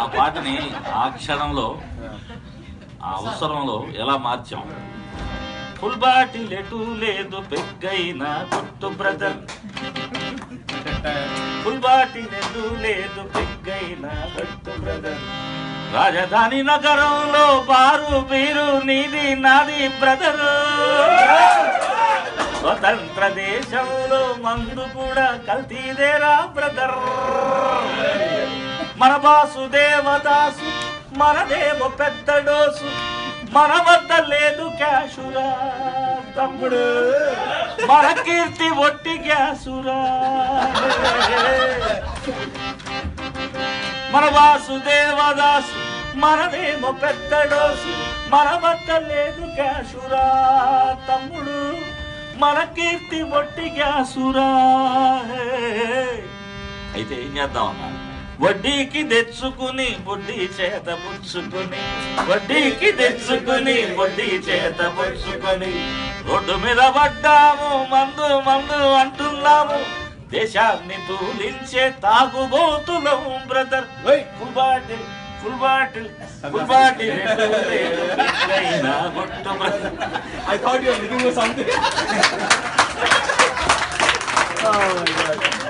ఆ పాటని ఆ క్షణంలో ఆ అవసరంలో ఎలా మార్చాం? ఫుల్ బాటిల్ ఎటు లేదు పెగ్గైన కొట్టు బ్రదర్. ఫుల్ బాటిల్ ఎటు లేదు పెగ్గైన కొట్టు బ్రదర్. రాజధాని నగరంలో బారు బీరు నీది నాది బ్రదర్. ప్రదేశంలో మందు కూడా కల్తీదేరా బ్రదర్. మన బాసు దేవదాసు మనదేమో పెద్ద డోసు మన వద్ద లేదు క్యాషురా తమ్ముడు. మన కీర్తి ఒట్టి గ్యాసురా. మన వాసుదేవదాసు మనదేమో పెద్ద డోసు మన వద్ద లేదు క్యాషురా తమ్ముడు. మన కీర్తి ఒట్టి గ్యాసురా. అయితే ఏం చేద్దాం వడ్డీకి తెచ్చుకుని వడ్డీ చేత పుచ్చుకుని వడ్డీకి తెచ్చుకుని వడ్డీ చేత పుచ్చుకుని రోడ్డు మీద పడ్డాము మందు మందు అంటున్నాము దేశాన్ని తూలించే తాగుబోతులము brother. Full bottle full bottle full bottle. thought you were looking for something. Oh, my God.